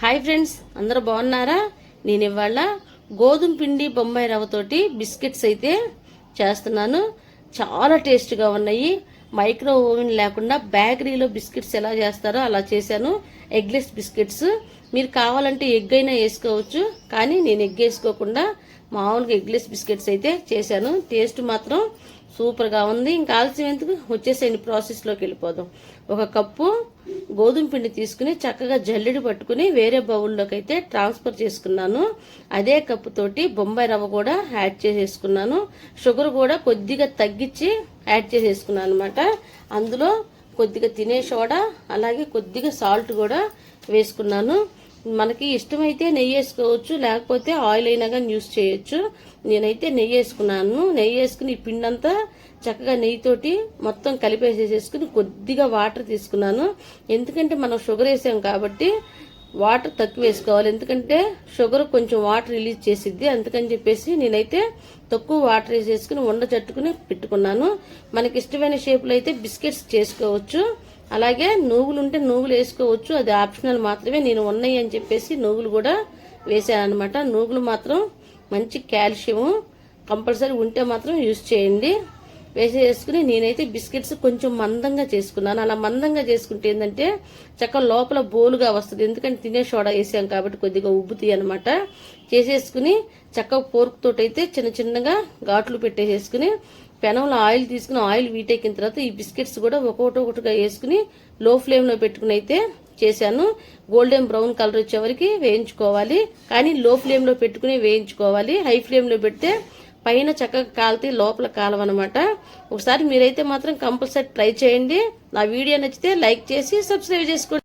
Hi friends అందరూ బాగున్నారా? నేను ఇవాళ గోధుమ పిండి బొంబాయి రవ్వతోటి బిస్కెట్స్ అయితే చేస్తున్నాను. చాలా టేస్ట్గా ఉన్నాయి. మైక్రో ఓవెన్ లేకుండా బేకరీలో బిస్కెట్స్ ఎలా చేస్తారో అలా చేశాను. Eggless biscuits. మీరు కావాలంటే ఎగ్ అయినా వేసుకోవచ్చు కానీ నేను ఎగ్ వేసుకోకుండా మామూలుగా ఎగ్లెస్ బిస్కెట్స్ అయితే చేశాను. టేస్ట్ మాత్రం సూపర్గా ఉంది. ఇంకా ఆలస్యం ఎందుకు? వచ్చేసేయండి ప్రాసెస్లోకి వెళ్ళిపోదాం. ఒక కప్పు గోధుమ పిండి తీసుకుని చక్కగా జల్లెడు పట్టుకుని వేరే బౌల్లోకి అయితే ట్రాన్స్ఫర్ చేసుకున్నాను. అదే కప్పు తోటి బొంబాయి రవ్వ కూడా యాడ్ చేసేసుకున్నాను. షుగర్ కూడా కొద్దిగా తగ్గించి యాడ్ చేసేసుకున్నాను అనమాట అందులో కొద్దిగా తినే సోడా అలాగే కొద్దిగా సాల్ట్ కూడా వేసుకున్నాను. మనకి ఇష్టమైతే నెయ్యి వేసుకోవచ్చు లేకపోతే ఆయిల్ అయినా కానీ యూస్ చేయొచ్చు. నేనైతే నెయ్యి వేసుకున్నాను. నెయ్యి వేసుకుని ఈ పిండంతా చక్కగా నెయ్యితోటి మొత్తం కలిపేసేసేసుకుని కొద్దిగా వాటర్ తీసుకున్నాను. ఎందుకంటే మనం షుగర్ వేసాం కాబట్టి వాటర్ తక్కువ వేసుకోవాలి. ఎందుకంటే షుగర్ కొంచెం వాటర్ రిలీజ్ చేసిద్ది. అందుకని చెప్పేసి నేనైతే తక్కువ వాటర్ వేసేసుకుని ఉండ చట్టుకుని పెట్టుకున్నాను. మనకి ఇష్టమైన షేప్లో అయితే బిస్కెట్స్ చేసుకోవచ్చు. అలాగే నువ్వులు ఉంటే నువ్వులు వేసుకోవచ్చు. అది ఆప్షనల్ మాత్రమే. నేను ఉన్నాయి అని చెప్పేసి నువ్వులు కూడా వేసాను అనమాట నువ్వులు మాత్రం మంచి కాల్షియం కంపల్సరీ ఉంటే మాత్రం యూస్ చేయండి. వేసేసుకుని నేనైతే బిస్కెట్స్ కొంచెం మందంగా చేసుకున్నాను. అలా మందంగా చేసుకుంటే ఏంటంటే చక్క లోపల బోలుగా వస్తుంది. ఎందుకంటే తినే సోడా వేసాం కాబట్టి కొద్దిగా ఉబ్బుతాయి అనమాట చేసేసుకుని చక్క పోర్క్ అయితే చిన్న చిన్నగా ఘాట్లు పెట్టేసేసుకుని పెనంలో ఆయిల్ తీసుకుని ఆయిల్ వీటెక్కిన తర్వాత ఈ బిస్కెట్స్ కూడా ఒకటి ఒకటిగా వేసుకుని లో ఫ్లేమ్లో పెట్టుకుని అయితే చేశాను. గోల్డెన్ బ్రౌన్ కలర్ వచ్చే వరకు వేయించుకోవాలి. కానీ లో ఫ్లేమ్లో పెట్టుకుని వేయించుకోవాలి. హై ఫ్లేమ్లో పెడితే పైన చక్కగా కాలితే లోపల కాలవన్నమాట ఒకసారి మీరైతే మాత్రం కంపల్సరీ ట్రై చేయండి. నా వీడియో నచ్చితే లైక్ చేసి సబ్స్క్రైబ్ చేసుకోండి.